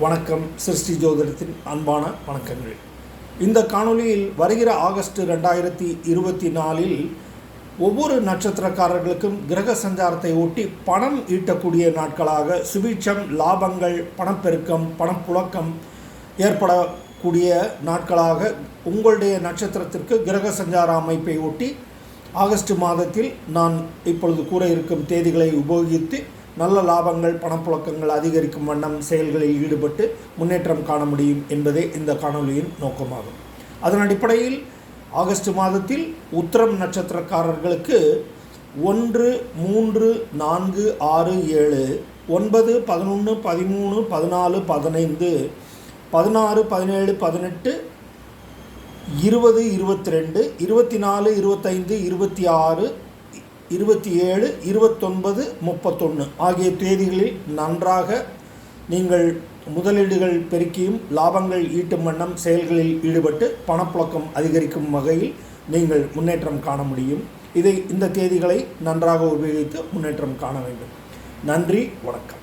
வணக்கம் சிருஷ்டி ஜோதிடத்தின் அன்பான வணக்கங்கள். இந்த காணொலியில் வருகிற ஆகஸ்ட் ரெண்டாயிரத்தி இருபத்தி நாலில் ஒவ்வொரு நட்சத்திரக்காரர்களுக்கும் கிரக சஞ்சாரத்தை ஒட்டி பணம் ஈட்டக்கூடிய நாட்களாக சுபீட்சம் லாபங்கள் பணப்பெருக்கம் பணப்புழக்கம் ஏற்படக்கூடிய நாட்களாக உங்களுடைய நட்சத்திரத்திற்கு கிரக சஞ்சார அமைப்பை ஒட்டி ஆகஸ்ட் மாதத்தில் நான் இப்பொழுது கூற இருக்கும் தேதிகளை உபயோகித்து நல்ல லாபங்கள் பணப்புழக்கங்கள் அதிகரிக்கும் வண்ணம் செயல்களில் ஈடுபட்டு முன்னேற்றம் காண முடியும் என்பதே இந்த காணொளியின் நோக்கமாகும். அதன் அடிப்படையில் ஆகஸ்ட் மாதத்தில் உத்தரம் நட்சத்திரக்காரர்களுக்கு ஒன்று மூன்று நான்கு ஆறு ஏழு ஒன்பது பதினொன்று பதிமூணு பதினாலு பதினைந்து பதினாறு பதினேழு பதினெட்டு இருபது இருபத்தி ரெண்டு இருபத்தி நாலு இருபத்தைந்து இருபத்தி ஆறு இருபத்தி ஏழு இருபத்தொன்பது முப்பத்தொன்று ஆகிய தேதிகளில் நன்றாக நீங்கள் முதலீடுகள் பெருக்கியும் லாபங்கள் ஈட்டும் வண்ணம் செயல்களில் ஈடுபட்டு பணப்புழக்கம் அதிகரிக்கும் வகையில் நீங்கள் முன்னேற்றம் காண முடியும். இதை இந்த தேதிகளை நன்றாக உபயோகித்து முன்னேற்றம் காண வேண்டும். நன்றி வணக்கம்.